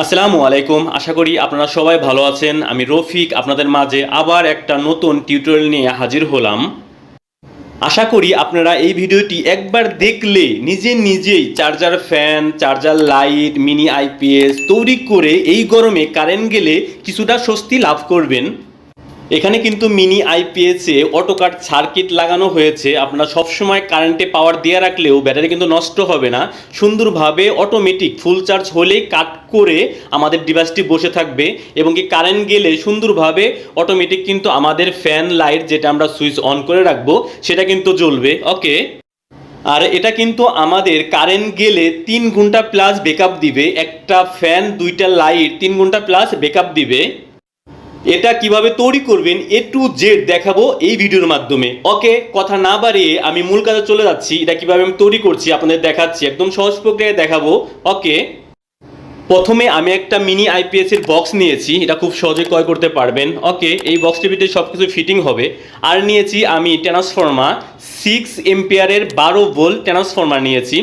আসসালামু আলাইকুম। আশা করি আপনারা সবাই ভালো আছেন। আমি রফিক, আপনাদের মাঝে আবার একটা নতুন টিউটোরিয়াল নিয়ে হাজির হলাম। আশা করি আপনারা এই ভিডিওটি একবার দেখলে নিজে নিজেই charger fan, charger light, mini IPS তৈরি করে এই গরমে কারেন্ট গেলে কিছুটা স্বস্তি লাভ করবেন। এখানে কিন্তু মিনি আইপিএসে অটো কাট সার্কিট লাগানো হয়েছে। আপনারা সবসময় কারেন্টে পাওয়ার দিয়ে রাখলেও ব্যাটারি কিন্তু নষ্ট হবে না। সুন্দরভাবে অটোমেটিক ফুল চার্জ হলেই কাট করে আমাদের ডিভাইসটি বসে থাকবে এবং কি কারেন্ট গেলে সুন্দরভাবে অটোমেটিক কিন্তু আমাদের ফ্যান লাইট যেটা আমরা সুইচ অন করে রাখব, সেটা কিন্তু জ্বলবে। ওকে আর এটা কিন্তু আমাদের কারেন্ট গেলে তিন ঘণ্টা প্লাস ব্যাকআপ দিবে। একটা ফ্যান দুইটা লাইট তিন ঘণ্টা প্লাস ব্যাকআপ দিবে। এটা কীভাবে তৈরি করবেন এ টু জেড দেখাবো এই ভিডিওর মাধ্যমে। ওকে, কথা না বাড়িয়ে আমি মূল কাজে চলে যাচ্ছি। এটা কীভাবে আমি তৈরি করছি আপনাদের দেখাচ্ছি, একদম সহজ প্রক্রিয়ায় দেখাবো। ওকে, প্রথমে আমি একটা মিনি আইপিএস এর বক্স নিয়েছি, এটা খুব সহজে ক্রয় করতে পারবেন। ওকে, এই বক্সটির ভিতরে সব কিছু ফিটিং হবে। আর নিয়েছি আমি ট্রান্সফর্মার সিক্স এম্পিয়ারের বারো ভোল্ট ট্রান্সফর্মার নিয়েছি।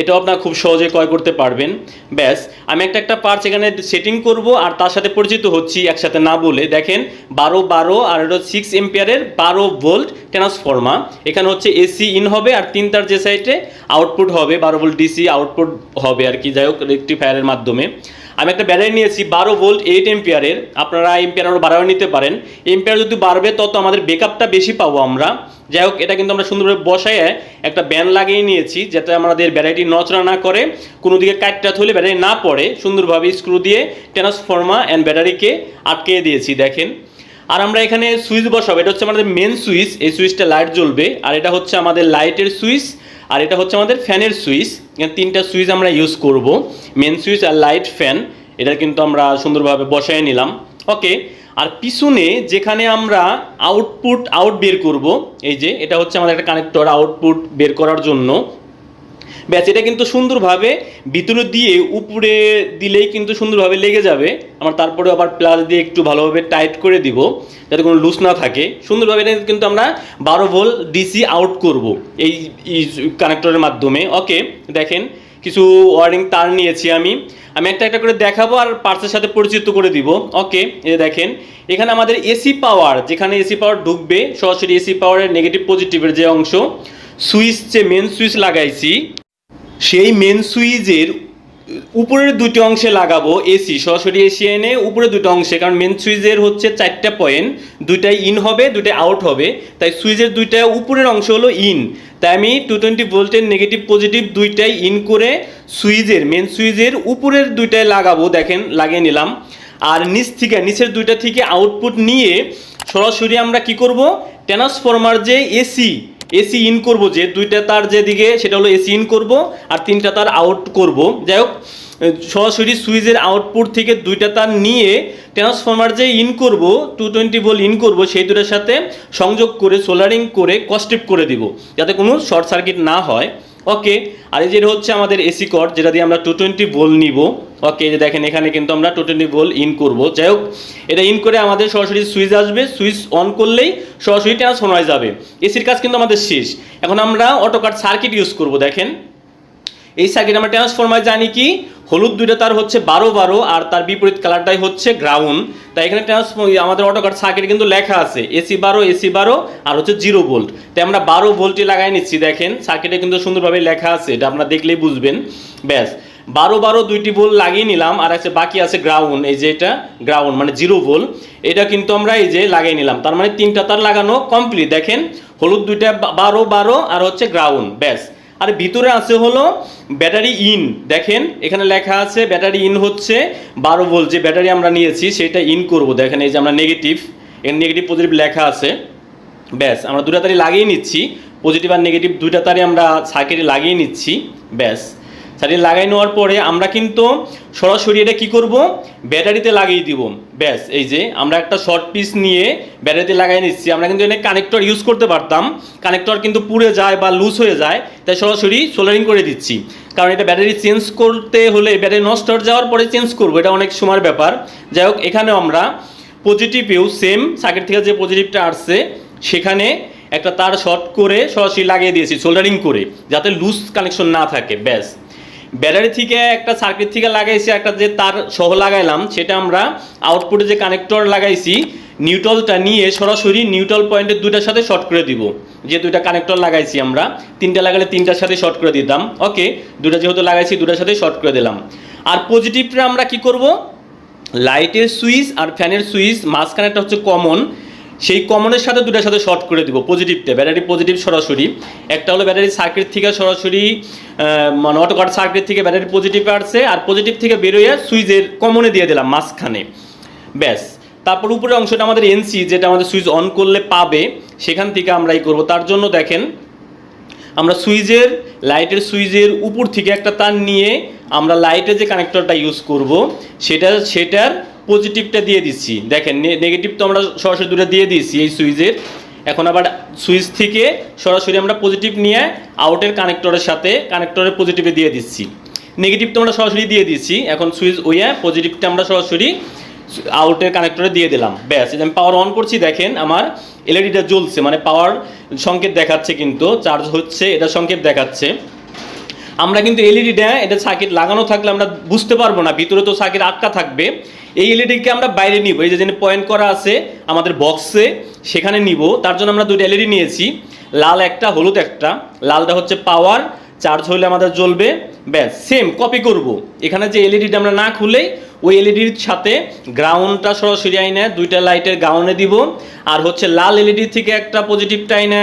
এটাও আপনারা খুব সহজে ক্রয় করতে পারবেন। ব্যাস, আমি একটা একটা পার্টস এখানে সেটিং করব আর তার সাথে পরিচিত হচ্ছি একসাথে না বলে। দেখেন, বারো বারো আর এটা সিক্স এম্পিয়ারের বারো ভোল্ট ট্রান্সফর্মার এখানে হচ্ছে এসি ইন হবে আর তিনটার যে সাইডে আউটপুট হবে, বারো ভোল্ট ডিসি আউটপুট হবে আর কি, যাই হোক রেক্টিফায়ারের মাধ্যমে। আমি একটা ব্যাটারি নিয়েছি, বারো ভোল্ট এইট এম্পিয়ারের আপনারা এম্পিয়ার আরও বাড়াও নিতে পারেন। এম্পিয়ার যদি বাড়বে, তত আমাদের বেকআপটা বেশি পাবো আমরা। যাই হোক, এটা কিন্তু আমরা সুন্দরভাবে বসায় একটা ব্যান লাগিয়ে নিয়েছি, যাতে আমাদের ব্যাটারিটি নচড়া না করে, কোনো দিকে কাটটা হলে ব্যাটারি না পড়ে, সুন্দরভাবে স্ক্রু দিয়ে ট্রান্সফর্মা অ্যান্ড ব্যাটারিকে আটকে দিয়েছি, দেখেন। আর আমরা এখানে সুইচ বসাবো। এটা হচ্ছে আমাদের মেন সুইচ, এই সুইচটা লাইট জ্বলবে। আর এটা হচ্ছে আমাদের লাইটের সুইচ, আর এটা হচ্ছে আমাদের ফ্যানের সুইচ। তিনটা সুইচ আমরা ইউজ করব মেন সুইচ আর লাইট ফ্যান এটা কিন্তু আমরা সুন্দরভাবে বসায় নিলাম। ওকে আর পিছনে যেখানে আমরা আউটপুট আউট বের করব, এই যে এটা হচ্ছে আমাদের একটা কানেক্টর আউটপুট বের করার জন্য। ব্যাস, এটা কিন্তু সুন্দরভাবে ভিতরে দিয়ে উপরে দিলেই কিন্তু সুন্দরভাবে লেগে যাবে। আমরা তারপরে আবার প্লাস দিয়ে একটু ভালোভাবে টাইট করে দিব, যাতে কোনো লুজ না থাকে। সুন্দরভাবে এটা কিন্তু আমরা বারো ভোল ডিসি আউট করব এই কানেক্টরের মাধ্যমে। ওকে দেখেন, কিছু ওয়ারিং তার নিয়েছি আমি। আমি একটা একটা করে দেখাবো আর পার্সের সাথে পরিচিত করে দিব। ওকে এই দেখেন, এখানে আমাদের এসি পাওয়ার যেখানে এসি পাওয়ার ঢুকবে, সরাসরি এসি পাওয়ারের নেগেটিভ পজিটিভের যে অংশ সুইচ যে মেন সুইচ লাগাইছি সেই মেন সুইচের উপরের দুটি অংশে লাগাবো এসি সরাসরি এসি এনে উপরে দুটো অংশে, কারণ মেন সুইচের হচ্ছে চারটা পয়েন্ট দুইটাই ইন হবে, দুইটাই আউট হবে। তাই সুইচের দুইটা উপরের অংশ হলো ইন তাই আমি টু টোয়েন্টি ভোল্টের নেগেটিভ পজিটিভ দুইটাই ইন করে সুইচের মেন সুইচের উপরের দুইটায় লাগাবো, দেখেন, লাগিয়ে নিলাম। আর নিচ থেকে, নিচের দুইটা থেকে আউটপুট নিয়ে সরাসরি আমরা কি করব? ট্রান্সফরমার যে এসি এসি ইন করব যে, দুইটা তার যেদিকে, সেটা হলো এসি ইন করব, আর তিনটা তার আউট করব। যাই হোক সরাসরি সুইচের আউটপুট থেকে দুইটা তার নিয়ে ট্রান্সফরমার যে ইন করব টু টোয়েন্টি ভোল্ট ইন করব, সেই দুটার সাথে সংযোগ করে, সোলারিং করে কস্টিপ করে দিব, যাতে কোনো শর্ট সার্কিট না হয়। ওকে, আর এই যেটা হচ্ছে আমাদের এসি কর্ড, যেটা দিয়ে আমরা টু টোয়েন্টি ভোল্ট নিব। ওকে যে দেখেন, এখানে কিন্তু আমরা টু টোয়েন্টি ভোল্ট ইন করব। যাই হোক এটা ইন করে আমাদের সরাসরি সুইচ আসবে। সুইচ অন করলেই সরাসরি ট্রান্সফর্ম হয়ে যাবে এসির কাজ কিন্তু আমাদের শেষ। এখন আমরা অটো কাট সার্কিট ইউজ করব, দেখেন। এই সার্কিট আমরা ট্রান্সফরমার জানি কি? হলুদ দুইটা তার হচ্ছে বারো বারো, আর তার বিপরীত কালারটাই হচ্ছে গ্রাউন্ড তাই এখানে ট্রান্সফর আমাদের অটো কাট সার্কিট কিন্তু লেখা আছে। এসি বারো এসি বারো, আর হচ্ছে জিরো ভোল্ট তাই আমরা বারো ভোল্টই লাগাই নিচ্ছি, দেখেন। সার্কিটে কিন্তু সুন্দরভাবে লেখা আছে, এটা আপনারা দেখলেই বুঝবেন। ব্যাস। বারো বারো দুইটি ভোল্ট লাগিয়ে নিলাম, আর আছে বাকি আছে গ্রাউন্ড এই যে এটা গ্রাউন্ড মানে জিরো ভোল্ট এটা কিন্তু আমরা এই যে লাগিয়ে নিলাম, তার মানে তিনটা তার লাগানো কমপ্লিট দেখেন, হলুদ দুইটা বারো বারো, আর হচ্ছে গ্রাউন্ড ব্যাস। আর ভিতরে আছে হলো ব্যাটারি ইন দেখেন, এখানে লেখা আছে ব্যাটারি ইন হচ্ছে বারো ভোল্ট যে ব্যাটারি আমরা নিয়েছি সেটা ইন করব। দেখেন, এই যে আমরা নেগেটিভ এর নেগেটিভ পজিটিভ লেখা আছে। ব্যাস, আমরা দুটা তারি লাগিয়ে নিচ্ছি পজিটিভ আর নেগেটিভ দুইটা তারি আমরা সার্কিটে লাগিয়ে নিচ্ছি, ব্যাস। সার্কিট লাগিয়ে নেওয়ার পরে আমরা কিন্তু সরাসরি এটা কি করব? ব্যাটারিতে লাগিয়ে দিব। ব্যাস, এই যে আমরা একটা শর্ট পিস নিয়ে ব্যাটারিতে লাগাই নিচ্ছি। আমরা কিন্তু এখানে কানেক্টর ইউজ করতে পারতাম। কানেক্টর কিন্তু পুড়ে যায় বা লুজ হয়ে যায়, তাই সরাসরি সোলারিং করে দিচ্ছি। কারণ এটা ব্যাটারি চেঞ্জ করতে হলে ব্যাটারি নষ্ট হয়ে যাওয়ার পরে চেঞ্জ করব। এটা অনেক সময়ের ব্যাপার। যাই হোক, এখানেও আমরা পজিটিভেও সেম সার্কিট থেকে যে পজিটিভটা আসছে, সেখানে একটা তার শর্ট করে সরাসরি লাগিয়ে দিয়েছি সোল্ডারিং করে, যাতে লুজ কানেকশন না থাকে। ব্যাস। ব্যাটারি থেকে একটা সার্কিট থেকে লাগাইছি, একটা যে তার সহ লাগাইলাম, সেটা আমরা আউটপুটে যে কানেক্টর লাগাইছি নিউট্রালটা নিয়ে সরাসরি নিউট্রাল পয়েন্টের দুইটার সাথে শর্ট করে দিব। যে দুইটা কানেক্টর লাগাইছি আমরা, তিনটা লাগালে তিনটার সাথে শর্ট করে দিতাম। ওকে দুটা যেহেতু লাগাইছি দুটার সাথে শর্ট করে দিলাম। আর পজিটিভটা আমরা কি করব? লাইটের সুইচ আর ফ্যানের সুইচ মাঝখানেটা হচ্ছে কমন সেই কমনের সাথে দুটার সাথে শর্ট করে দিব পজিটিভটা ব্যাটারি পজিটিভ সরাসরি। একটা হলো ব্যাটারি সার্কিট থেকে সরাসরি মানে অটোকাট সার্কিট থেকে ব্যাটারি পজিটিভ আসছে, আর পজিটিভ থেকে বেরোয় সুইচের কমনে দিয়ে দিলাম মাঝখানে। ব্যাস। তারপর উপরের অংশটা আমাদের এনসি যেটা আমাদের সুইচ অন করলে পাবে, সেখান থেকে আমরা এই করব। তার জন্য দেখেন, আমরা সুইচের লাইটের সুইচের উপর থেকে একটা তার নিয়ে আমরা লাইটের যে কানেক্টরটা ইউজ করব, সেটা, সেটার পজিটিভটা দিয়ে দিচ্ছি। দেখেন নেগেটিভ তো আমরা সরাসরি দুটো দিয়ে দিয়েছি এই সুইচের। এখন আবার সুইচ থেকে সরাসরি আমরা পজিটিভ নিয়ে আউটের কানেক্টরের সাথে কানেক্টরের পজিটিভে দিয়ে দিচ্ছি। নেগেটিভ তো আমরা সরাসরি দিয়ে দিচ্ছি। এখন সুইচ ওইয়া পজিটিভটা আমরা সরাসরি আউটের কানেক্টরে দিয়ে দিলাম। ব্যাস আমি পাওয়ার অন করছি, দেখেন আমার এলইডিটা জ্বলছে। মানে পাওয়ার সংকেত দেখাচ্ছে কিন্তু চার্জ হচ্ছে, এটা সংকেত দেখাচ্ছে। আমরা কিন্তু এলইডি এলইডিটা এটা সার্কিট লাগানো থাকলে আমরা বুঝতে পারব না, ভিতরে তো সার্কিট আটকা থাকবে। এই এলইডিকে আমরা বাইরে নিব, এই যে যেখানে পয়েন্ট করা আছে আমাদের বক্সে সেখানে নিব। তার জন্য আমরা দুটো এলইডি নিয়েছি, লাল একটা, হলুদ একটা। লালটা হচ্ছে পাওয়ার চার্জ হলে আমাদের জ্বলবে, ব্যাস সেম কপি করব। এখানে যে এলইডিটা আমরা না খুলেই, ওই এলইডির সাথে গ্রাউন্ডটা সরাসরি আইনে দুইটা লাইটের গ্রাউন্ডে দিব। আর হচ্ছে লাল এলইডি থেকে একটা পজিটিভটা আইনে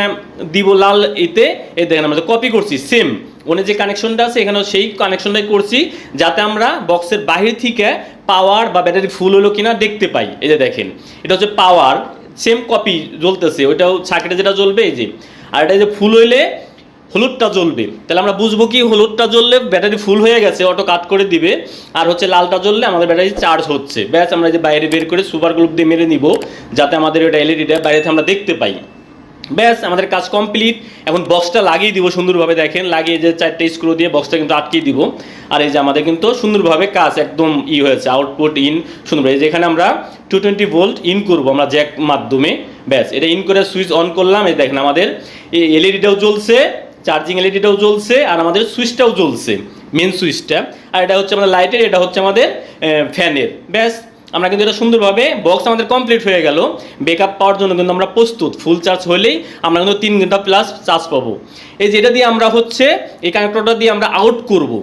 দিব লাল এতে, এই দেখেন আমরা কপি করছি সেম ওনে যে কানেকশনটা আছে, এখানেও সেই কানেকশনটাই করছি, যাতে আমরা বক্সের বাহির থেকে পাওয়ার বা ব্যাটারি ফুল হলো কিনা দেখতে পাই। এই যে দেখেন, এটা হচ্ছে পাওয়ার সেম কপি জ্বলতেছে, ওইটাও সার্কিটে যেটা জ্বলবে, এই যে, আর এটা যে ফুল হইলে হলুদটা জ্বলবে। তাহলে আমরা বুঝব কি হলুদটা জ্বললে ব্যাটারি ফুল হয়ে গেছে অটো কাট করে দিবে, আর হচ্ছে লালটা জ্বললে আমাদের ব্যাটারি চার্জ হচ্ছে। ব্যাস, আমরা যে বাইরে বের করে সুপার গ্লুপ দিয়ে মেরে নিব, যাতে আমাদের ওটা এলইডিটা বাইরে আমরা দেখতে পাই। ব্যাস, আমাদের কাজ কমপ্লিট এখন বক্সটা লাগিয়ে দিব সুন্দরভাবে, দেখেন, লাগিয়ে যে চারটে স্ক্রু দিয়ে বক্সটা কিন্তু আটকিয়ে দিব। আর এই যে আমাদের কিন্তু সুন্দরভাবে কাজ একদম ই হয়েছে আউটপুট ইন সুন্দরভাবে। এই যে আমরা টু টোয়েন্টি ভোল্ট ইন করব আমরা জ্যাক মাধ্যমে। ব্যাস, এটা ইন করে সুইচ অন করলাম। এই দেখেন আমাদের এই এলইডিটাও জ্বলছে চার্জিং এলইডিটাও জ্বলছে, আর আমাদের সুইচটাও জ্বলছে মেন সুইচটা আর এটা হচ্ছে আমাদের লাইটের এটা হচ্ছে আমাদের ফ্যানের ব্যাস আমরা কিন্তু এটা সুন্দরভাবে বক্স আমাদের কমপ্লিট হয়ে গেল। বেকআপ পাওয়ার জন্য কিন্তু আমরা প্রস্তুত ফুল চার্জ হলেই আমরা কিন্তু তিন ঘণ্টা প্লাস চার্জ পাবো। এই যেটা দিয়ে আমরা হচ্ছে, এই কানেক্টরটা দিয়ে আমরা আউট করব।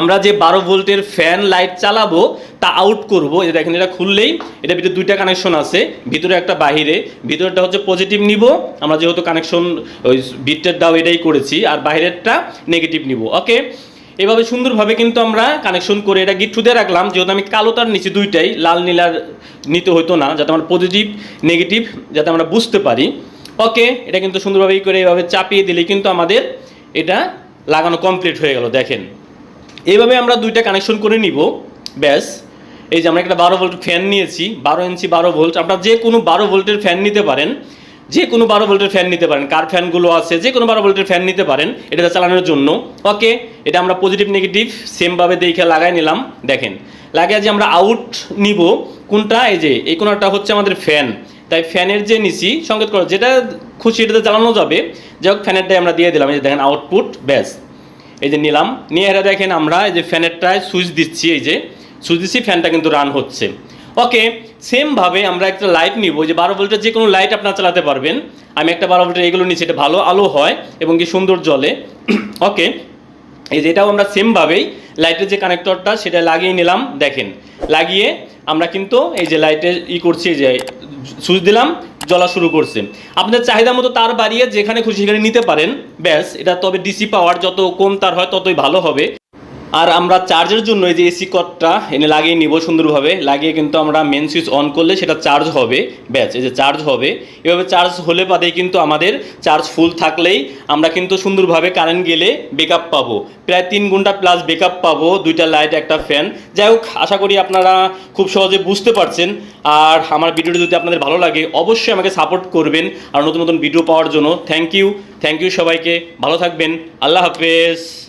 আমরা যে বারো ভোল্টের ফ্যান লাইট চালাবো, তা আউট করব। এটা দেখেন, এটা খুললেই এটা ভিতরে দুইটা কানেকশন আছে, ভিতরে একটা বাহিরে। ভিতরেরটা হচ্ছে পজিটিভ নিব। আমরা যেহেতু কানেকশন ওই ভিতরেরটাও এটাই করেছি, আর বাইরেরটা নেগেটিভ নিব। ওকে এভাবে সুন্দরভাবে কিন্তু আমরা কানেকশন করে এটা গিট দিয়ে রাখলাম। যেহেতু আমি কালো তার নিচে দুইটাই, লাল নীলার নিতে হতো না, যাতে আমরা পজিটিভ নেগেটিভ যাতে আমরা বুঝতে পারি। ওকে এটা কিন্তু সুন্দরভাবেই করে এভাবে চাপিয়ে দিলে কিন্তু আমাদের এটা লাগানো কমপ্লিট হয়ে গেল, দেখেন। এইভাবে আমরা দুইটা কানেকশন করে নিব, ব্যাস। এই যে আমরা একটা বারো ভোল্ট ফ্যান নিয়েছি, বারো ইঞ্চি বারো ভোল্ট আপনারা যে কোনো বারো ভোল্টের ফ্যান নিতে পারেন। যে কোনো বারো ভোল্টের ফ্যান নিতে পারেন। কার ফ্যানগুলো আছে, যে কোনো বারো ভোল্টের ফ্যান নিতে পারেন এটা চালানোর জন্য। ওকে এটা আমরা পজিটিভ নেগেটিভ সেমভাবে দেখে লাগাই নিলাম। দেখেন, লাগিয়ে যে আমরা আউট নিব, কোনটা? এই যে, এই কোনোটা হচ্ছে আমাদের ফ্যান তাই ফ্যানের যে নিচি, সংকেত করো, যেটা খুশি এটাতে চালানো যাবে, যাই হোক ফ্যানেরটাই আমরা দিয়ে দিলাম। এই যে দেখেন আউটপুট ব্যাস। এই যে নিলাম। নিয়ে এরা দেখেন আমরা, এই যে ফ্যানেরটায় সুইচ দিচ্ছি, এই যে। সুইচ দিচ্ছি ফ্যানটা কিন্তু রান হচ্ছে। ওকে সেমভাবে আমরা একটা লাইট নিব যে বারো ভোল্টের যে কোনো লাইট আপনারা চালাতে পারবেন। আমি একটা বারো ভোল্টের এগুলো নিচ্ছি, এটা ভালো আলো হয় এবং কি সুন্দর জলে ওকে এই যে এটাও আমরা সেমভাবেই লাইটের যে কানেক্টরটা সেটা লাগিয়ে নিলাম, দেখেন। লাগিয়ে আমরা কিন্তু এই যে লাইটে ই করছি যে সুইচ দিলাম, জ্বলা শুরু করছে। আপনাদের চাহিদা মতো তার বাড়িয়ে যেখানে খুশি সেখানে নিতে পারেন। ব্যাস, এটা তবে ডিসি পাওয়ার যত কম তার হয় ততই ভালো হবে। আর আমরা চার্জের জন্য এই যে এসি কটটা এনে লাগিয়ে নিব সুন্দরভাবে। লাগিয়ে কিন্তু আমরা মেন সুইচ অন করলে সেটা চার্জ হবে। ব্যাচ এই যে চার্জ হবে। এভাবে চার্জ হলে বাদেই কিন্তু আমাদের চার্জ ফুল থাকলেই আমরা কিন্তু সুন্দরভাবে কারেন্ট গেলে বেকআপ পাবো। প্রায় তিন ঘণ্টা প্লাস বেকআপ পাবো দুইটা লাইট একটা ফ্যান যাই হোক, আশা করি আপনারা খুব সহজে বুঝতে পারছেন। আর আমার ভিডিওটি যদি আপনাদের ভালো লাগে, অবশ্যই আমাকে সাপোর্ট করবেন আর নতুন নতুন ভিডিও পাওয়ার জন্য। থ্যাংক ইউ থ্যাংক ইউ সবাইকে। ভালো থাকবেন। আল্লাহ হাফেজ।